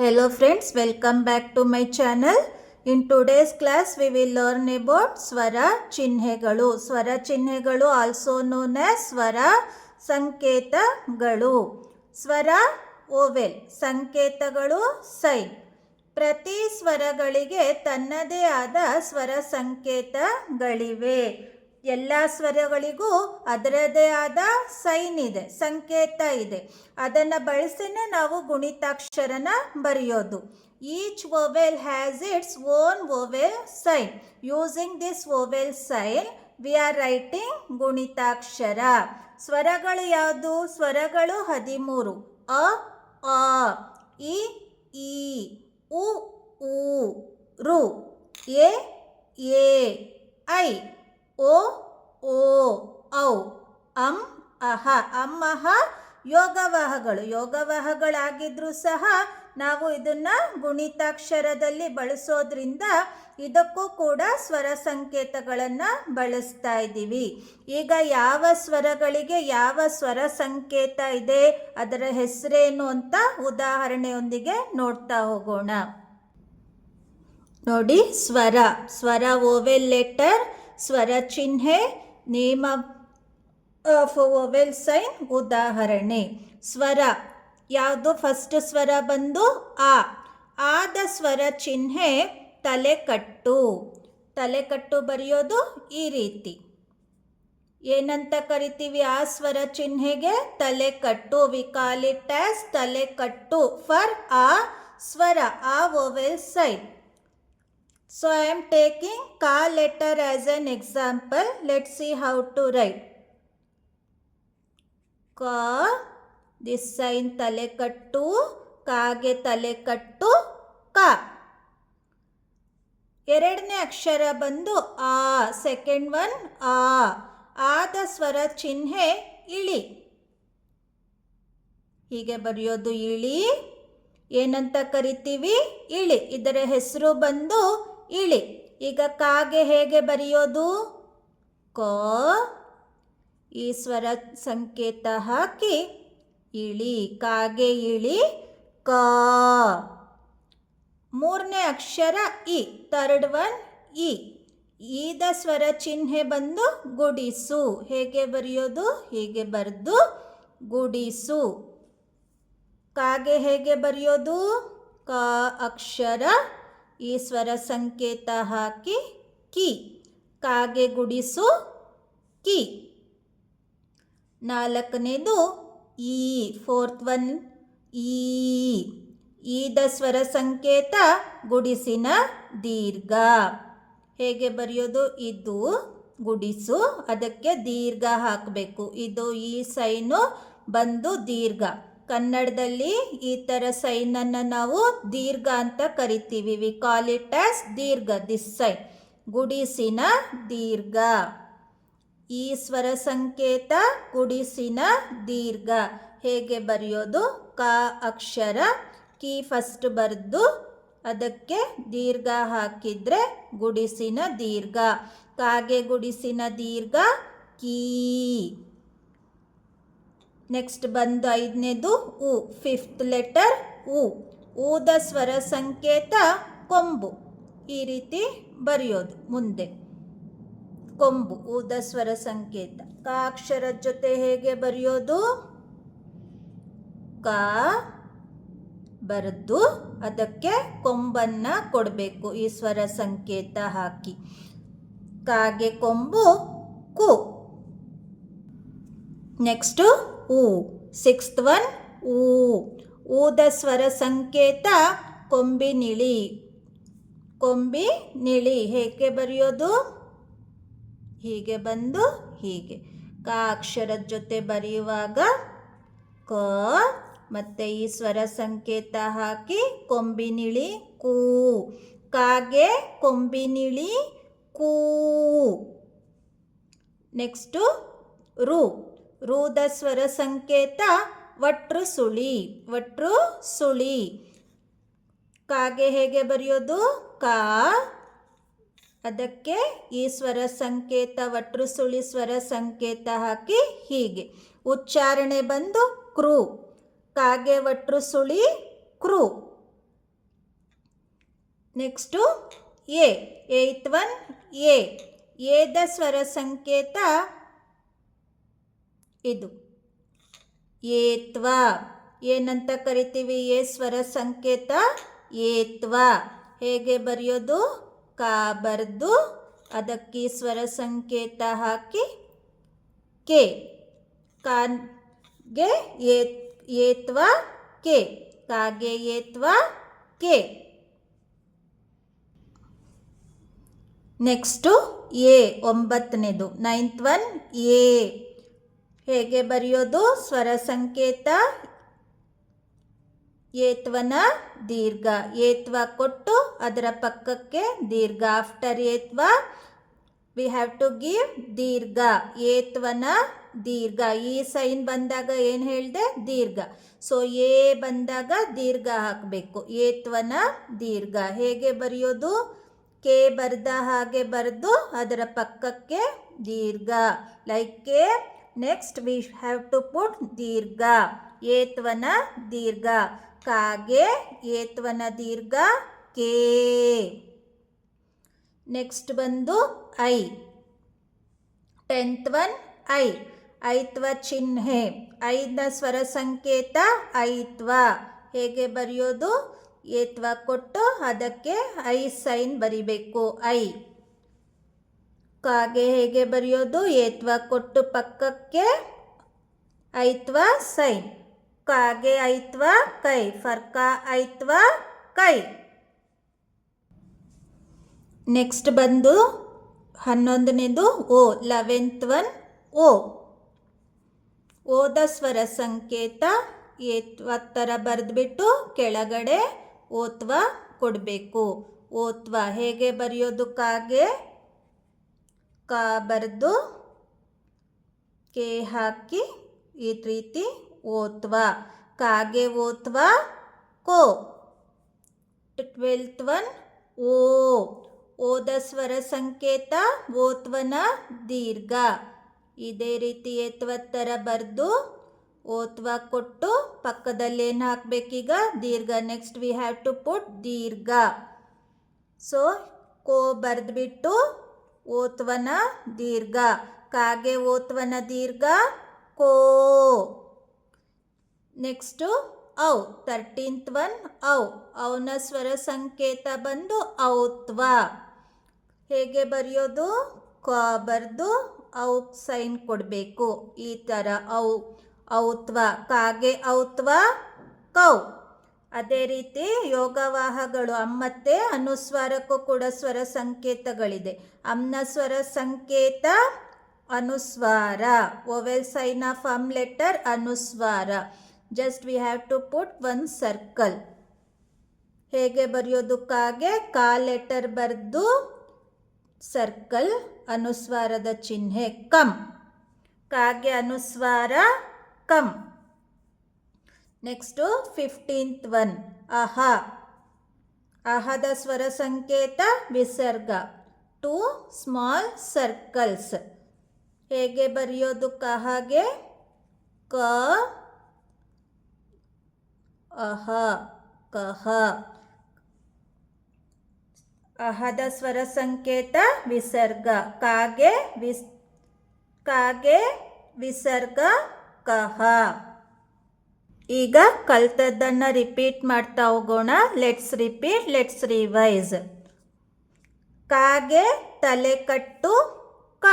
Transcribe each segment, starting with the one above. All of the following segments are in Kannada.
Hello friends, welcome back to my channel. In today's class, we will learn about Swara Chinhegalu. Swara Chinhegalu also known as ಸ್ವರ ಸಂಕೇತಗಳು ಸ್ವರ ಓವೆಲ್ ಸಂಕೇತಗಳು ಸೈನ್ ಪ್ರತಿ ಸ್ವರಗಳಿಗೆ ತನ್ನದೇ ಆದ ಸ್ವರ ಸಂಕೇತಗಳಿವೆ ಎಲ್ಲ ಸ್ವರಗಳಿಗೂ ಅದರದೇ ಆದ ಸೈನ್ ಇದೆ, ಸಂಕೇತ ಇದೆ. ಅದನ್ನು ಬಳಸಿನೇ ನಾವು ಗುಣಿತಾಕ್ಷರನ ಬರೆಯೋದು. Each vowel has its own vowel sign using this vowel sign we are writing ಗುಣಿತಾಕ್ಷರ. ಸ್ವರಗಳು ಯಾವುದು? ಸ್ವರಗಳು ಹದಿಮೂರು. ಅ, ಆ, ಇ, ಈ, ಉ ರು ಎ, ಐ. ಓ ಓ, ಔ, ಅಂ, ಅಹ, ಅಮ್ಮಹ, ಯೋಗವಾಹಗಳು. ಯೋಗವಾಹಗಳಾಗಿದ್ರೂ ಸಹ ನಾವು ಇದನ್ನ ಗುಣಿತಾಕ್ಷರದಲ್ಲಿ ಬಳಸೋದ್ರಿಂದ ಇದಕ್ಕೂ ಕೂಡ ಸ್ವರ ಸಂಕೇತಗಳನ್ನು ಬಳಸ್ತಾ ಇದ್ದೀವಿ. ಈಗ ಯಾವ ಸ್ವರಗಳಿಗೆ ಯಾವ ಸ್ವರ ಸಂಕೇತ ಇದೆ, ಅದರ ಹೆಸರೇನು ಅಂತ ಉದಾಹರಣೆಯೊಂದಿಗೆ ನೋಡ್ತಾ ಹೋಗೋಣ. ನೋಡಿ, ಸ್ವರ. ಸ್ವರ ಓವೆಲ್ ಲೆಟರ್ ಸ್ವರ ಚಿಹ್ನೆ ನೇಮ್ ಆಫ್ ಓವೆಲ್ ಸೈನ್, ಉದಾಹರಣೆ. ಸ್ವರ, ಯಾವುದು ಫಸ್ಟ್ ಸ್ವರ ಬಂದು ಆ ಆದ ಸ್ವರ ಚಿಹ್ನೆ ತಲೆಕಟ್ಟು. ತಲೆಕಟ್ಟು ಬರೆಯೋದು ಈ ರೀತಿ. ಏನಂತ ಕರಿತೀವಿ ಆ ಸ್ವರ ಚಿಹ್ನೆಗೆ ತಲೆಕಟ್ಟು, ವಿ ಕಾಲ್ ಇಟ್ ಆಸ್ ತಲೆಕಟ್ಟು. ಫರ್ ಆ ಸ್ವರ, ಆ vowel sign. So I am taking ka letter as an example. Let's see how to write. Ka, this sign ತಲೆಕಟ್ಟು ಕಾಗೆ ತಲೆಕಟ್ಟು ಕ ಎರಡನೇ ಅಕ್ಷರ ಬಂದು ಆ ಸೆಕೆಂಡ್ ಒನ್ ಆ. ಆದ ಸ್ವರ ಚಿಹ್ನೆ ಇಳಿ. ಹೀಗೆ ಬರೆಯೋದು ಇಳಿ. ಏನಂತ ಕರಿತೀವಿ? ಇಳಿ. ಇದರ ಹೆಸರು ಬಂದು ಇಳಿ. ಈಗ ಕಾಗೆ ಹೇಗೆ ಬರೆಯೋದು? ಕ ಈ ಸ್ವರ ಸಂಕೇತ ಹಾಕಿ. ಇಳಿ, ಕಾಗೆ ಇಳಿ, ಕ. ಮೂರನೇ ಅಕ್ಷರ ಇ ತರ್ಡ್ ಒನ್ ಇ. ಈದ ಸ್ವರ ಚಿಹ್ನೆ ಬಂದು ಗುಡಿಸು. ಹೇಗೆ ಬರೆಯೋದು? ಹೀಗೆ ಬರೆದು ಗುಡಿಸು. ಕಾಗೆ ಹೇಗೆ ಬರೆಯೋದು? ಕ ಅಕ್ಷರ ಈ ಸ್ವರ ಸಂಕೇತ ಹಾಕಿ ಕಿ. ಕಾಗೆ ಗುಡಿಸು ಕಿ. ನಾಲ್ಕನೇದು ಈ. ಫೋರ್ತ್ ಒನ್ ಈ. ಈದ ಸ್ವರ ಸಂಕೇತ ಗುಡಿಸಿನ ದೀರ್ಘ. ಹೇಗೆ ಬರೆಯೋದು? ಇದು ಗುಡಿಸು, ಅದಕ್ಕೆ ದೀರ್ಘ ಹಾಕಬೇಕು. ಇದು ಈ ಸೈನು ಬಂದು ದೀರ್ಘ. ಕನ್ನಡದಲ್ಲಿ ಈ ಥರ ಸೈನನ್ನು ನಾವು ದೀರ್ಘ ಅಂತ ಕರಿತೀವಿ. ವಿ ಕಾಲ್ ಇಟ್ ಆಸ್ ದೀರ್ಘ. ದಿಸ್ ಸೈನ್ ಗುಡಿಸಿನ ದೀರ್ಘ. ಈ ಸ್ವರ ಸಂಕೇತ, ಗುಡಿಸಿನ ದೀರ್ಘ. ಹೇಗೆ ಬರೆಯೋದು? ಕ ಅಕ್ಷರ. ಕಿ ಫಸ್ಟ್ ಬರೆದು ಅದಕ್ಕೆ ದೀರ್ಘ ಹಾಕಿದ್ರೆ ಗುಡಿಸಿನ ದೀರ್ಘ. ಕಾಗೆ ಗುಡಿಸಿನ ದೀರ್ಘ? ಕೀ. ನೆಕ್ಸ್ಟ್ ಬಂದು ಐದನೇದು ಉ ಫಿಫ್ತ್ ಲೆಟರ್ ಉ. ಊದ ಸ್ವರ ಸಂಕೇತ ಕೊಂಬು. ಈ ರೀತಿ ಬರೆಯೋದು ಮುಂದೆ. ಕೊಂಬು, ಊದ ಸ್ವರ ಸಂಕೇತ. ಕಾಕ್ಷರ ಜೊತೆ ಹೇಗೆ ಬರೆಯೋದು? ಕ ಬರೆದು ಅದಕ್ಕೆ ಕೊಂಬನ್ನ ಕೊಡಬೇಕು, ಈ ಸ್ವರ ಸಂಕೇತ ಹಾಕಿ. ಕಾಗೆ ಕೊಂಬು, ಕು. ನೆಕ್ಸ್ಟು ಊ. ಸಿಕ್ಸ್ತ್ ಒನ್ ಊ. ಊದ ಸ್ವರ ಸಂಕೇತ ಕೊಂಬಿನಿಳಿ ಕೊಂಬಿ ನಿಳಿ, ಹೇಗೆ ಬರೆಯೋದು? ಹೀಗೆ ಬಂದು ಹೀಗೆ. ಕ ಅಕ್ಷರದ ಜೊತೆ ಬರೆಯುವಾಗ ಕ, ಮತ್ತು ಈ ಸ್ವರ ಸಂಕೇತ ಹಾಕಿ ಕೊಂಬಿನಿಳಿ ಕೂ. ಕಾಗೆ ಕೊಂಬಿನಿಳಿ ಕೂ. ನೆಕ್ಸ್ಟು ರು. ರೂದ ಸ್ವರ ಸಂಕೇತ ವಟ್ರು ಸುಳಿ ವಟ್ರು ಸುಳಿ. ಕಾಗೆ ಹೇಗೆ ಬರೆಯೋದು? ಕಾ. ಅದಕ್ಕೆ ಈ ಸ್ವರ ಸಂಕೇತ, ವಟ್ರು ಸುಳಿ ಸ್ವರ ಸಂಕೇತ ಹಾಕಿ ಹೀಗೆ. ಉಚ್ಚಾರಣೆ ಬಂದು ಕ್ರೂ. ಕಾಗೆ ವಟ್ರು ಸುಳಿ ಕ್ರೂ. ನೆಕ್ಸ್ಟು ಎ. ಒನ್ ಎ. ಏದ ಸ್ವರ ಸಂಕೇತ ಇದು. ಏತ್ವ ಏನಂತ ಕರಿತೀವಿ? ಏ ಸ್ವರ ಸಂಕೇತ. ಏತ್ವ ಹೇಗೆ ಬರೆಯೋದು? ಕಾ ಬರೆದು ಅದಕ್ಕೆ ಸ್ವರ ಸಂಕೇತ ಹಾಕಿ ಕೆ. ಕಾಗೆ ಏತ್ ಏತ್ವ ಕೆ. ಕಾಗೆ ಏತ್ವ ಕೆ. ನೆಕ್ಸ್ಟು ಎ ಒಂಬತ್ತನೇದು. ನೈನ್ತ್ ಒನ್ ಎ. ಹೇಗೆ ಬರೆಯೋದು? ಸ್ವರ ಸಂಕೇತ. ಏತ್ವನ ದೀರ್ಘ. ಏತ್ವ ಕೊಟ್ಟು ಅದರ ಪಕ್ಕಕ್ಕೆ ದೀರ್ಘ. ಆಫ್ಟರ್ ಏತ್ವ ವಿ ಹ್ಯಾವ್ ಟು ಗಿವ್ ದೀರ್ಘ. ಏತ್ವನ ದೀರ್ಘ. ಈ ಸೈನ್ ಬಂದಾಗ ಏನು ಹೇಳಿದೆ? ದೀರ್ಘ. ಸೊ ಎ ಬಂದಾಗ ದೀರ್ಘ ಹಾಕಬೇಕು. ಏತ್ವನ ದೀರ್ಘ. ಹೇಗೆ ಬರೆಯೋದು? ಕೆ ಬರೆದ ಹಾಗೆ ಬರೆದು ಅದರ ಪಕ್ಕಕ್ಕೆ ದೀರ್ಘ. Like K next we have to put ದೀರ್ಘ ಏತ್ವನ ದೀರ್ಘ ಕಾಗೆ ಏತ್ವನ ದೀರ್ಘ ಕೆ ನೆಕ್ಸ್ಟ್ ಬಂದು ಐ ಟೆಂತ್ ಒನ್ ಐ ಐತ್ವ ಚಿಹ್ನೆ ಐದ ಸ್ವರ ಸಂಕೇತ ಐತ್ವ ಹೇಗೆ ಬರೆಯೋದು? ಏತ್ವ ಕೊಟ್ಟು ಅದಕ್ಕೆ ಐ ಸೈನ್ ಬರಿಬೇಕು. ಐ ಕಾಗೆ ಹೇಗೆ ಬರೆಯೋದು? ಏತ್ವ ಕೊಟ್ಟು ಪಕ್ಕಕ್ಕೆ? ಐತ್ವ ಸೈ. ಕಾಗೆ ಐತ್ವ ಕೈ. ಫರ್ಕ ಐತ್ವ ಕೈ. ನೆಕ್ಸ್ಟ್ ಬಂದು ಹನ್ನೊಂದನೇದು ಓ. ಲೆವೆಂತ್ ಒನ್ ಓ. ಓದ ಸ್ವರ ಸಂಕೇತ. ಥರ ಬರೆದ್ಬಿಟ್ಟು ಕೆಳಗಡೆ ಓತ್ವ ಕೊಡಬೇಕು. ಓತ್ವ ಹೇಗೆ ಬರೆಯೋದು ಕಾಗೆ? ಕಾ ಬರೆದು ಕೆ ಹಾಕಿ ಈ ರೀತಿ ಓತ್ವ. ಕಾಗೆ ಓತ್ವ ಕೋ. ಟ್ವೆಲ್ತ್ ಒನ್ ಓ. ಓದ ಸ್ವರ ಸಂಕೇತ ಓತ್ವನ ದೀರ್ಘ. ಇದೇ ರೀತಿ ಎತ್ವತ್ತರ ಬರೆದು ಓತ್ವ ಕೊಟ್ಟು ಪಕ್ಕದಲ್ಲಿ ಏನು ಹಾಕಬೇಕೀಗ? ದೀರ್ಘ. Next we have to put ದೀರ್ಘ. ಸೊ ಕೋ ಬರೆದ್ಬಿಟ್ಟು ಓತ್ವನ ದೀರ್ಘ. ಕಾಗೆ ಓತ್ವನ ದೀರ್ಘ? ಕೋ. ನೆಕ್ಸ್ಟು ಔ. ತರ್ಟೀನ್ತ್ ಒನ್ ಔ. ಅವನ ಸ್ವರ ಸಂಕೇತ ಬಂದು ಔತ್ವ. ಹೇಗೆ ಬರೆಯೋದು? ಕ ಬರೆದು ಔ ಸೈನ್ ಕೊಡಬೇಕು. ಈ ಥರ ಔ. ಔತ್ವ. ಕಾಗೆ ಔತ್ವ? ಕೌ. ಅದೇ ರೀತಿ ಯೋಗವಾಹಗಳು ಅಮ್ಮತ್ತೆ, ಅನುಸ್ವಾರಕ್ಕೂ ಕೂಡ ಸ್ವರ ಸಂಕೇತಗಳಿದೆ. ಅಮ್ನ ಸ್ವರ ಸಂಕೇತ, ಅನುಸ್ವಾರ. ಓವೆಲ್ ಸೈನ್ ಆಫ್ ಅಮ್ ಲೆಟರ್ ಅನುಸ್ವಾರ. Just we have to put one circle ಹೇಗೆ ಬರೆಯೋದಕ್ಕಾಗೆ ಕಾ ಲೆಟರ್ ಬರೆದು ಸರ್ಕಲ್ ಅನುಸ್ವಾರದ ಚಿಹ್ನೆ ಕಮ್ ಕಾಗೆ ಅನುಸ್ವಾರ ಕಮ್ ನೆಕ್ಸ್ಟು ಫಿಫ್ಟೀನ್ತ್ ಒನ್ ಅಹ ಅಹದ ಸ್ವರ ಸಂಕೇತ ವಿಸರ್ಗ ಟು ಸ್ಮಾಲ್ ಸರ್ಕಲ್ಸ್ ಹೇಗೆ ಬರೆಯೋದು ಕಹಗೆ ಕ ಅಹ ಕಹ ಅಹದ ಸ್ವರ ಸಂಕೇತ ವಿಸರ್ಗ ಕಾಗೆ ವಿಸ್ ಕಾಗೆ ವಿಸರ್ಗ ಕಹ ಈಗ ಕಲ್ತದ್ದನ್ನು ರಿಪೀಟ್ ಮಾಡ್ತಾ ಹೋಗೋಣ. ಲೆಟ್ಸ್ ರಿಪೀಟ್ ಲೆಟ್ಸ್ ರಿವೈಸ್ ಕಾಗೆ ತಲೆ ಕಟ್ಟು ಕ.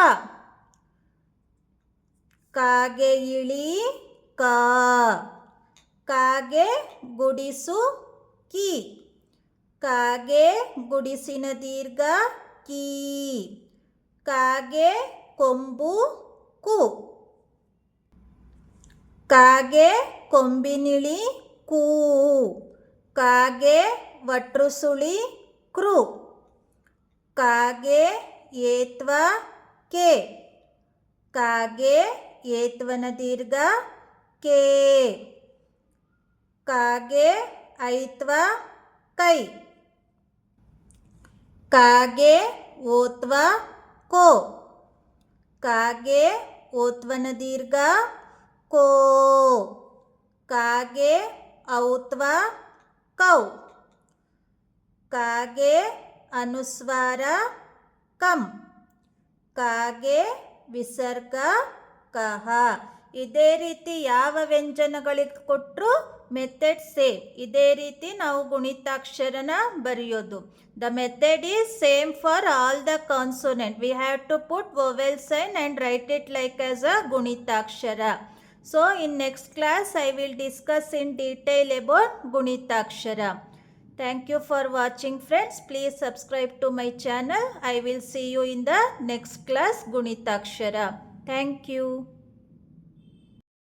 ಕಾಗೆ ಇಳಿ ಕ. ಕಾಗೆ ಗುಡಿಸು ಕಿ. ಕಾಗೆ ಗುಡಿಸಿನ ದೀರ್ಘ ಕೀ. ಕಾಗೆ ಕೊಂಬು ಕು. ಕಾಗೆ ಕೊಂಬಿನಿಳಿ ಕೂ. ಕಾಗೆ ವಟ್ರುಸುಳಿ ಕೃ. ಕಾಗೆ ಏತ್ವ ಕೆ. ಕಾಗೆ ಏತ್ವನ ದೀರ್ಘ ಕೆ. ಕಾಗೆ ಐತ್ವ ಕೈ. ಕಾಗೆ ಓತ್ವ ಕೋ. ಕಾಗೆ ಓತ್ವನ ದೀರ್ಘ ಕೋ. ಕಾಗೆ ಔತ್ವ ಕೌ. ಕಾಗೆ ಅನುಸ್ವಾರ ಕಂ. ಕಾಗೆ ವಿಸರ್ಗ ಕಹ. ಇದೇ ರೀತಿ ಯಾವ ವ್ಯಂಜನಗಳಿಗೆ ಕೊಟ್ಟರು ಮೆಥಡ್ ಸೇಮ್. ಇದೇ ರೀತಿ ನಾವು ಗುಣಿತಾಕ್ಷರನ ಬರೆಯೋದು. The method is same for all the consonant. We have to put vowel sign and write it like as a ಗುಣಿತಾಕ್ಷರ. So in next class I will discuss in detail about Gunitakshara. Thank you for watching friends. Please subscribe to my channel. I will see you in the next class Gunitakshara. Thank you.